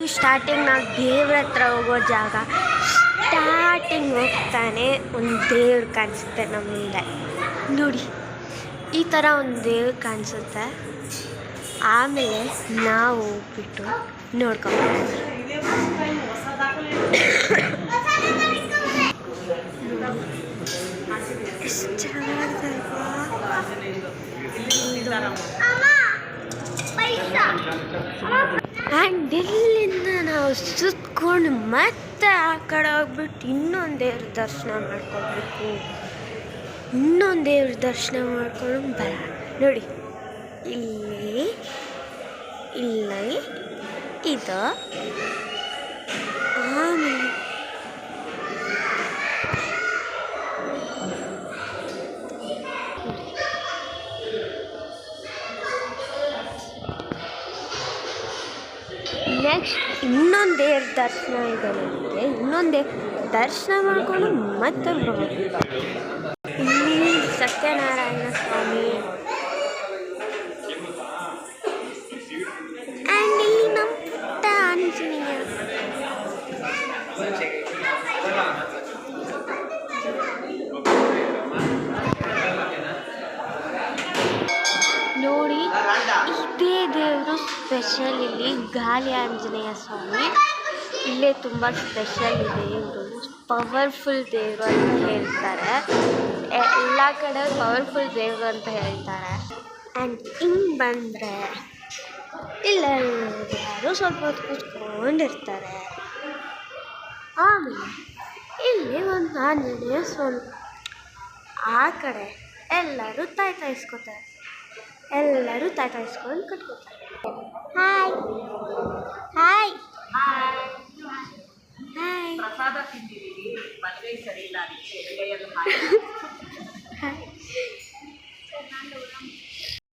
Starting ನಾವು ದೇವ್ರ ಹತ್ರ ಹೋಗೋ ಜಾಗ ಸ್ಟಾರ್ಟಿಂಗ್ ಹೋಗ್ತಾನೆ ಒಂದು ದೇವ್ರು ಕಾಣಿಸುತ್ತೆ ನಮ್ಮ ಮುಂದೆ. ನೋಡಿ, ಈ ಥರ ಒಂದು ದೇವ್ರು ಕಾಣಿಸುತ್ತೆ. ಆಮೇಲೆ ನಾವು ಹೋಗ್ಬಿಟ್ಟು ನೋಡ್ಕೊಬೋದು ಎಷ್ಟು ಚೆನ್ನಾಗಿದಲ್ವಾ ಆ್ಯಂಡ್ ಇಲ್ಲಿಂದ ನಾವು ಸುತ್ಕೊಂಡು ಮತ್ತೆ ಆ ಕಡೆ ಹೋಗ್ಬಿಟ್ಟು ಇನ್ನೊಂದು ದೇವ್ರ ದರ್ಶನ ಮಾಡ್ಕೊಬೇಕು. ಇನ್ನೊಂದು ದೇವ್ರ ದರ್ಶನ ಮಾಡ್ಕೊಂಡು ಬರ. ನೋಡಿ, ಇಲ್ಲಿ ಇಲ್ಲಿ, ಇದು. ಆಮೇಲೆ ನೆಕ್ಸ್ಟ್ ಇನ್ನೊಂದು ದರ್ಶನ ಇದೆ ಇನ್ನೊಂದೇ ದರ್ಶನ ಮಾಡಿಕೊಂಡು ಮತ್ತೆ ಇಲ್ಲಿ ಸತ್ಯನಾರಾಯಣ ಸ್ವಾಮಿ. ಆ್ಯಂಡ್ ಇಲ್ಲಿ ನಮ್ಮ ಪುಟ್ಟ ಆಂಜನೇಯ. ಇದೇ ದೇವರು ಸ್ಪೆಷಲ್ ಇಲ್ಲಿ ಗಾಲಿ ಆಂಜನೇಯ ಸ್ವಾಮಿ. ಇಲ್ಲೇ ತುಂಬ ಸ್ಪೆಷಲ್ ಇದೆ. ಇವರು ಪವರ್ಫುಲ್ ದೇವರು ಅಂತ ಹೇಳ್ತಾರೆ. ಎಲ್ಲ ಕಡೆ ಪವರ್ಫುಲ್ ದೇವರು ಅಂತ ಹೇಳ್ತಾರೆ. ಆ್ಯಂಡ್ ಹಿಂಗೆ ಬಂದರೆ ಇಲ್ಲೆಲ್ಲರೂ ಸ್ವಲ್ಪ ಹೊತ್ತು ಕೂತ್ಕೊಂಡಿರ್ತಾರೆ. ಆಮೇಲೆ ಇಲ್ಲಿ ಒಂದು ಆಂಜನೇಯ ಸ್ವಾಮಿ ಆ ಕಡೆ ಎಲ್ಲರೂ ತಾಯಿ ತಾಯಿಸ್ಕೋತಾರೆ ಎಲ್ಲರೂ ತಾಯಿ ತಾಯಿಸ್ಕೊಂಡು ಕಟ್ಕೋತಾರೆ ಹಾಯ್ ಹಾಯ್ ಹಾಯ್